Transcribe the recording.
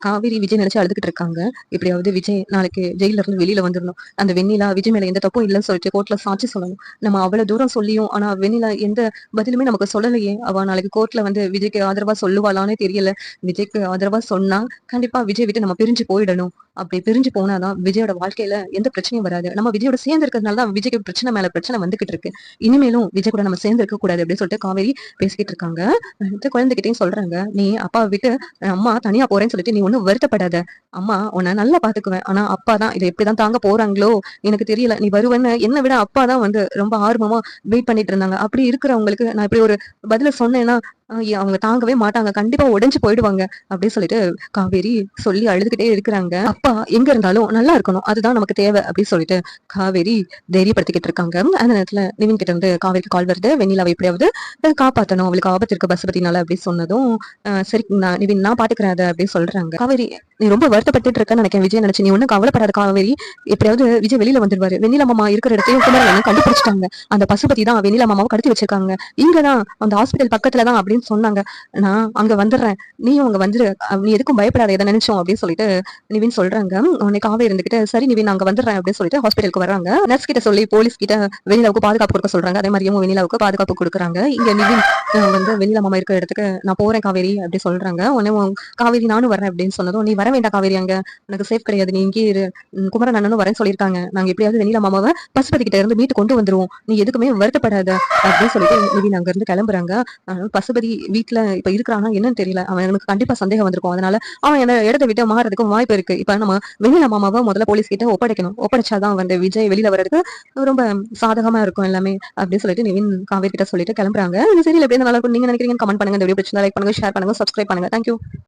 காவேரி விஜய் நினைச்சு அழுதுகிட்டு இருக்காங்க. எப்படியாவது விஜய் நாளைக்கு ஜெயில இருந்து வெளியில வந்துடணும் அந்த வெண்ணிலா விஜய் மேல எந்த தப்பும் இல்லைன்னு சொல்லிட்டு கோர்ட்ல சாட்சி சொல்லணும். நம்ம அவ்வளவு தூரம் சொல்லியும் ஆனா வெண்ணிலா எந்த பதிலுமே நமக்கு சொல்லலையே. அவ நாளைக்கு கோர்ட்ல வந்து விஜய்க்கு ஆதரவா சொல்லுவாளானே தெரியல. விஜய்க்கு ஆதரவா சொன்னா கண்டிப்பா விஜய் விட்டு நம்ம பிரிஞ்சு போயிடணும். அப்படி பிரிஞ்சு போனாதான் விஜயோட வாழ்க்கையில எந்த பிரச்சனையும் வராது. நம்ம விஜயோட சேர்ந்து இருக்கிறதுனால தான் விஜய்க்கு பிரச்சனை மேல பிரச்சனை வந்துகிட்டு இருக்கு. இனிமேலும் விஜய் கூட நம்ம சேர்ந்து இருக்க கூடாது அப்படின்னு சொல்லிட்டு காவேரி பேசிக்கிட்டு இருக்காங்க. குழந்தைகிட்டையும் சொல்றாங்க. நீ அப்பா விட்டு அம்மா தனியா போறேன்னு சொல்லிட்டு நீ ஒன்னும் வருத்தப்படாத. அம்மா உன்னை நல்லா பாத்துக்குவேன். ஆனா அப்பா தான் இதை எப்படிதான் தாங்க போறாங்களோ எனக்கு தெரியல. நீ வருவேன்னு என்னை விட அப்பா தான் வந்து ரொம்ப ஆர்வமா வெயிட் பண்ணிட்டு இருந்தாங்க. அப்படி இருக்கிறவங்களுக்கு நான் இப்படி ஒரு பதில சொன்னேன்னா அவங்க தாங்கவே மாட்டாங்க. கண்டிப்பா உடைஞ்சு போயிடுவாங்க அப்படின்னு சொல்லிட்டு காவேரி சொல்லி அழுதுகிட்டே இருக்கிறாங்க. அப்பா எங்க இருந்தாலும் நல்லா இருக்கணும். அதுதான் நமக்கு தேவை அப்படின்னு சொல்லிட்டு காவேரி தைரியப்படுத்திக்கிட்டு இருக்காங்க. அந்த நேரத்துல நிவின் கிட்ட இருந்து காவேரிக்கு கால் வருது. வெண்ணிலாவை எப்படியாவது காப்பாத்தணும். அவளுக்கு ஆபத்து இருக்கு பசுபதினால பத்தினால அப்படின்னு சொன்னதும் சரி நான் நிவின் நான் பாத்துக்கிறேன் அதை அப்படின்னு சொல்றாங்க. காவேரி நீ ரொம்ப வருத்தப்பட்டுட்டு இருக்கன்னு நினைக்கிறேன் விஜய் நினைச்சு. நீ ஒன்னும் கவலைப்படாத காவேரி. எப்படியாவது விஜய் வெளியில வந்துருவாரு. வெண்ணிலா மாமா இருக்கிற இடத்தையும் குமரன் கண்டுபிடிச்சிட்டாங்க. அந்த பசுபதி தான் வெண்ணிலா மாமாவை கடத்தி வச்சிருக்காங்க. இங்கதான் அந்த ஹாஸ்பிட்டல் பக்கத்துல தான் அப்படின்னு சொன்னாங்க. நான் அங்க வந்துடுறேன். நீயும் அங்க வந்துரு. நீ எதுக்கும் பயப்படாத. எதை நினைச்சோம்? அப்படின்னு சொல்லிட்டு நிவின் சொல்றாங்க. உன்னை காவே இருந்துகிட்டு சரி நிவின் அங்க வந்துடுறேன் அப்படின்னு சொல்லிட்டு ஹாஸ்பிட்டலுக்கு வராங்க நர்ஸ் கிட்ட சொல்லி போலீஸ் கிட்ட வெளியிலாவுக்கு பாதுகாப்பு கொடுக்க சொல்றாங்க. அதே மாதிரியும் வெளியிலாவுக்கு பாதுகாப்பு கொடுக்குறாங்க. இங்க நிவின் வந்து வெளியில மாமா இருக்கிற இடத்துக்கு நான் போறேன் காவேரி அப்படி சொல்றாங்க. உடனே காவேரி நானும் வரேன் அப்படின்னு சொன்னதும் நீ வர வேண்டாம் காவேரி அங்க. உனக்கு சேஃப் கிடையாது. நீ இங்கே இரு. குமரன் அண்ணனும் வரேன் சொல்லியிருக்காங்க. நாங்க எப்படியாவது வெளியில மாமாவை பசுபதி கிட்ட இருந்து மீட்டு கொண்டு வந்துருவோம். நீ எதுக்குமே வருத்தப்படாத அப்படின்னு சொல்லிட்டு நிவின் அங்க இருந்து கிளம்புறாங்க பசுபதி பசுபதி வீட்டுல இப்ப இருக்கிறானா என்னன்னு தெரியல. அவனுக்கு கண்டிப்பா சந்தேகம் வந்திருக்கும். அதனால அவன் என்ன இடத்த விட்டு மாறதுக்கு வாய்ப்பு இருக்கு. இப்ப நம்ம வெளியில மாமாவை முதல்ல போலீஸ் கிட்ட ஒப்படைக்கணும். ஒப்படைச்சாதான் வந்து விஜய் வெளியில வர்றதுக்கு ரொம்ப சாதகமா இருக்கும் எல்லாமே அப்படின்னு சொல்லிட்டு நிவின் காவேரி கிட்ட சொல்லிட்டு கிளம்புறாங்க. இந்த சீரியல் எப்படி நல்லா இருக்கும். நீங்க நினைக்கிறீங்க கமெண்ட் பண்ணுங்க. இந்த வீடியோ பிடிச்சிருந்தா லைக் பண்ணுங்க ஷேர் பண்ணுங்க சப்ஸ்கிரைப் பண்ணுங்க. தேங்க்யூ